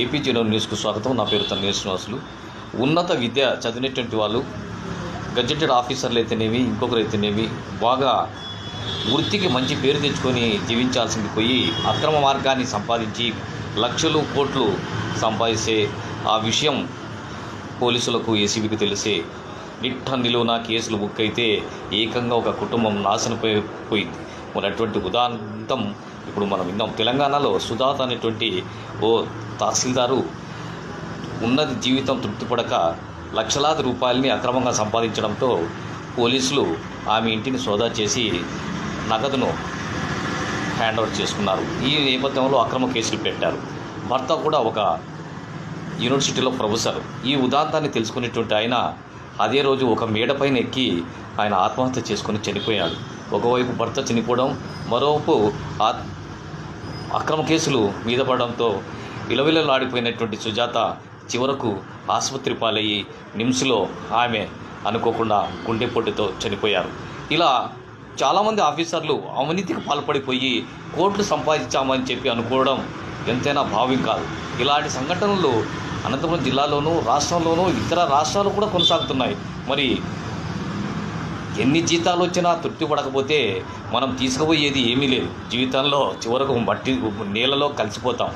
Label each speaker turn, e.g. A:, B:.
A: AP general న్యూస్కు స్వాగతం. నా పేరు తన శ్రీనివాసులు. ఉన్నత విద్య చదివినటువంటి వాళ్ళు గజెటెడ్ ఆఫీసర్లు అయితేనేమి ఇంకొకరు అయితేనేవి బాగా వృత్తికి మంచి పేరు తెచ్చుకొని జీవించాల్సింది పోయి అక్రమ మార్గాన్ని సంపాదించి లక్షలు కోట్లు సంపాదిస్తే ఆ విషయం పోలీసులకు ఏసీబీకి తెలిసే నిట్ట నిలువున కేసులు బుక్ అయితే ఏకంగా ఒక కుటుంబం నాశనపోయి పోయింది. మరి అటువంటి ఉదాంతం ఇప్పుడు మనం విన్నాం. తెలంగాణలో సుధాత్ అనేటువంటి ఓ తహసీల్దారు ఉన్నది జీవితం తృప్తిపడక లక్షలాది రూపాయలని అక్రమంగా సంపాదించడంతో పోలీసులు ఆమె ఇంటిని సోదా చేసి నగదును హ్యాండ్ ఓవర్ చేసుకున్నారు. ఈ నేపథ్యంలో అక్రమ కేసులు పెట్టారు. భర్త కూడా ఒక యూనివర్సిటీలో ప్రొఫెసర్. ఈ ఉదాంతాన్ని తెలుసుకునేటువంటి ఆయన అదే రోజు ఒక మేడపైన ఎక్కి ఆయన ఆత్మహత్య చేసుకుని చనిపోయాడు. ఒకవైపు భర్త చనిపోవడం మరోవైపు ఆత్ అక్రమ కేసులు మీద పడడంతో ఇలవిలలాడిపోయినటువంటి సుజాత చివరకు ఆసుపత్రి పాలయ్యి నిమ్స్లో ఆమె అనుకోకుండా గుండెపోటుతో చనిపోయారు. ఇలా చాలామంది ఆఫీసర్లు అవినీతికి పాల్పడిపోయి కోట్లు సంపాదించామని చెప్పి అనుకోవడం ఎంతైనా భావ్యం కాదు. ఇలాంటి సంఘటనలు అనంతపురం జిల్లాలోనూ రాష్ట్రంలోనూ ఇతర రాష్ట్రాలు కూడా కొనసాగుతున్నాయి. మరి ఎన్ని జీతాలు వచ్చినా తృప్తి పడకపోతే మనం తీసుకుపోయేది ఏమీ లేదు. జీవితంలో చివరకు మట్టి నీళ్ళలో కలిసిపోతాం.